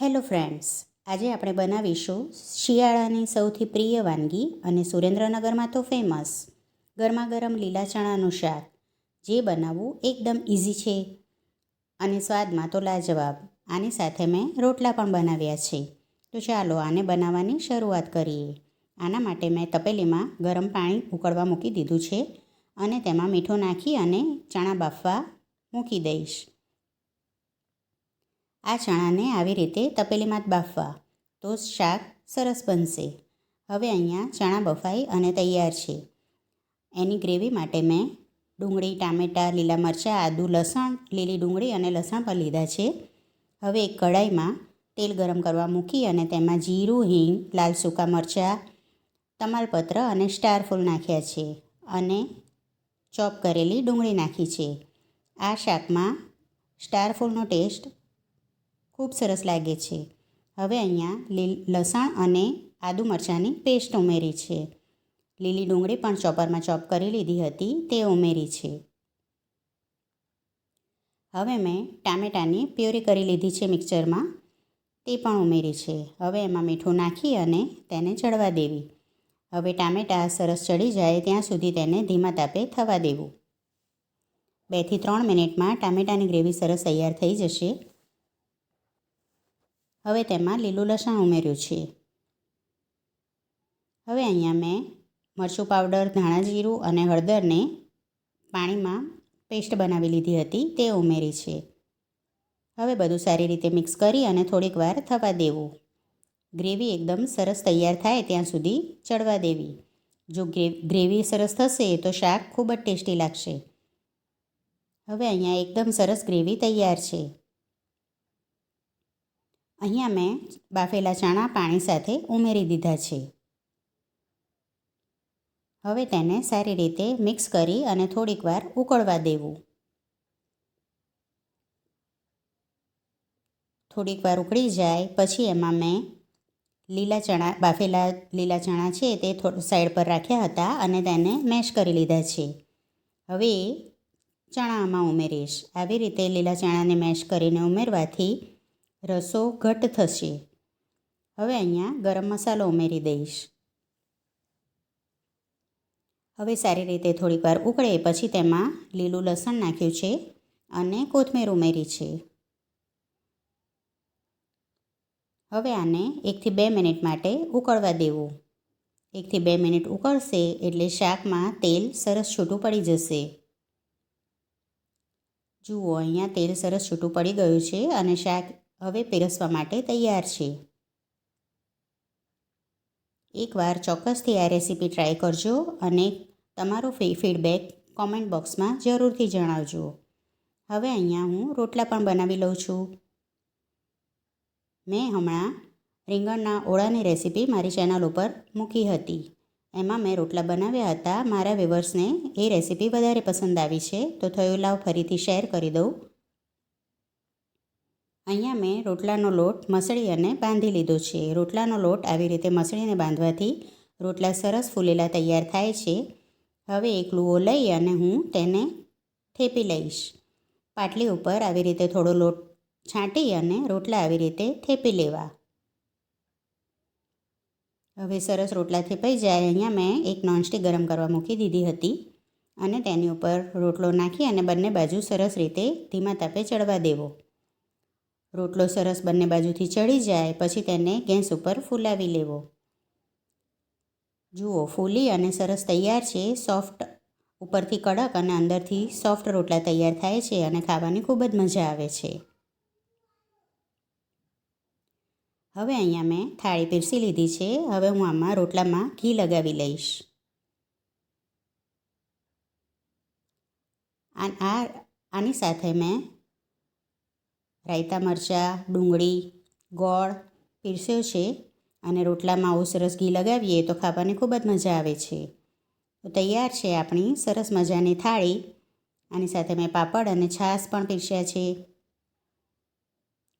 Hello friends, આજે આપણે બનાવીશું શિયાળાની સૌથી પ્રિય વાનગી અને સુરેન્દ્રનગરમાં તો ફેમસ ગરમા ગરમ લીલા ચણાનું શાક, જે બનાવવું એકદમ ઇઝી છે અને સ્વાદમાં તો લાજવાબ. આની સાથે મેં રોટલા પણ બનાવ્યા છે. તો ચાલો આને બનાવવાની શરૂઆત કરીએ. આના માટે મેં તપેલીમાં ગરમ પાણી ઉકળવા મૂકી દીધું છે અને તેમાં મીઠું નાખી અને ચણા બાફવા મૂકી દઈશ. આ ચણાને આવી રીતે તપેલીમાં બાફવા. તો શાક સરસ બનશે. હવે અહીંયા ચણા બફાઈ અને તૈયાર છે. એની ગ્રેવી માટે મેં ડુંગળી, ટામેટાં, લીલા મરચાં, આદુ, લસણ, લીલી ડુંગળી અને લસણ પણ લીધા છે. હવે એક કઢાઈમાં તેલ ગરમ કરવા મૂકી અને તેમાં જીરું, હિંગ, લાલ સૂકા મરચાં, તમાલપત્ર અને સ્ટાર ફૂલ નાખ્યા છે અને ચોપ કરેલી ડુંગળી નાખી છે. આ શાકમાં સ્ટાર ફૂલનો ટેસ્ટ ખૂબ સરસ લાગે છે. હવે અહીંયા લીલ, લસણ અને આદુ મરચાંની પેસ્ટ ઉમેરી છે. લીલી ડુંગળી પણ ચોપરમાં ચોપ કરી લીધી હતી, તે ઉમેરી છે. હવે મેં ટામેટાની પ્યોરી કરી લીધી છે મિક્સરમાં, તે પણ ઉમેરી છે. હવે એમાં મીઠું નાખી અને તેને ચડવા દેવી. હવે ટામેટાં સરસ ચડી જાય ત્યાં સુધી તેને ધીમા તાપે થવા દેવું. બેથી ત્રણ મિનિટમાં ટામેટાની ગ્રેવી સરસ તૈયાર થઈ જશે. હવે તેમાં લીલું લસણ ઉમેર્યું છે. હવે અહીંયા મેં મરચું પાવડર, ધાણા જીરું અને હળદરને પાણીમાં પેસ્ટ બનાવી લીધી હતી, તે ઉમેરી છે. હવે બધું સારી રીતે મિક્સ કરી અને થોડીક વાર થવા દેવું. ગ્રેવી એકદમ સરસ તૈયાર થાય ત્યાં સુધી ચડવા દેવી. જો ગ્રેવી સરસ થશે તો શાક ખૂબ જ ટેસ્ટી લાગશે. હવે અહીંયા એકદમ સરસ ગ્રેવી તૈયાર છે. અહીંયા મેં બાફેલા ચણા પાણી સાથે ઉમેરી દીધા છે. હવે તેને સારી રીતે મિક્સ કરી અને થોડીક વાર ઉકળવા દેવું. થોડીક વાર ઉકળી જાય પછી એમાં મેં લીલા ચણા, બાફેલા લીલા ચણા છે તે સાઈડ પર રાખ્યા હતા અને તેને મેશ કરી લીધા છે. હવે ચણા આમાં ઉમેરીશ. આવી રીતે લીલા ચણાને મેશ કરીને ઉમેરવાથી રસો ઘટ થશે. હવે અહીંયા ગરમ મસાલો ઉમેરી દઈશ. હવે સારી રીતે થોડીક વાર ઉકળે પછી તેમાં લીલું લસણ નાખ્યું છે અને કોથમીર ઉમેરી છે. હવે આને એકથી બે મિનિટ માટે ઉકળવા દેવું. એકથી બે મિનિટ ઉકળશે એટલે શાકમાં તેલ સરસ છૂટું પડી જશે. જુઓ, અહીંયા તેલ સરસ છૂટું પડી ગયું છે અને શાક હવે પીરસવા માટે તૈયાર છે. એકવાર ચોક્કસથી આ રેસીપી ટ્રાય કરજો અને તમારો ફીડબેક કોમેન્ટ બોક્સમાં જરૂરથી જણાવજો. હવે અહીંયા હું રોટલા પણ બનાવી લઉં છું. મેં હમણાં રીંગણના ઓળાની રેસીપી મારી ચેનલ ઉપર મૂકી હતી. એમાં મેં રોટલા બનાવ્યા હતા. મારા વ્યુવર્સને એ રેસીપી વધારે પસંદ આવી છે. તો થયું લાવ ફરીથી શેર કરી દઉં. અહીંયા મેં રોટલાનો લોટ મસળી અને બાંધી લીધો છે. રોટલાનો લોટ આવી રીતે મસળીને બાંધવાથી રોટલા સરસ ફૂલેલા તૈયાર થાય છે. હવે એક લુઓ લઈ અને હું તેને થેપી લઈશ. પાટલી ઉપર આવી રીતે થોડો લોટ છાંટી અને રોટલા આવી રીતે થેપી લેવા. હવે સરસ રોટલા થેપાઈ જાય. અહીંયા મેં એક નોનસ્ટિક ગરમ કરવા મૂકી દીધી હતી અને તેની ઉપર રોટલો નાખી અને બંને બાજુ સરસ રીતે ધીમા તાપે ચડવા દેવો. રોટલો સરસ બંને બાજુથી ચડી જાય, પછી તેને ગેસ ઉપર ફૂલાવી લેવો. જુઓ, ફૂલી અને સરસ તૈયાર છે. સોફ્ટ ઉપરથી કડક અને અંદરથી સોફ્ટ રોટલા તૈયાર થાય છે અને ખાવાની ખૂબ જ મજા આવે છે. હવે અહીંયા મેં થાળી પીરસી લીધી છે. હવે હું આમાં રોટલામાં ઘી લગાવી લઈશ. આ આની સાથે મેં રાયતા મરચાં, ડુંગળી, ગોળ પીરસ્યો છે અને રોટલામાં આવું સરસ ઘી લગાવીએ તો ખાવાની ખૂબ જ મજા આવે છે. તો તૈયાર છે આપણી સરસ મજાની થાળી. આની સાથે મેં પાપડ અને છાશ પણ પીરસ્યા છે.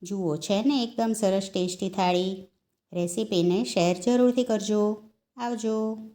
જુઓ, છે ને એકદમ સરસ ટેસ્ટી થાળી. રેસીપીને શેર જરૂરથી કરજો. આવજો.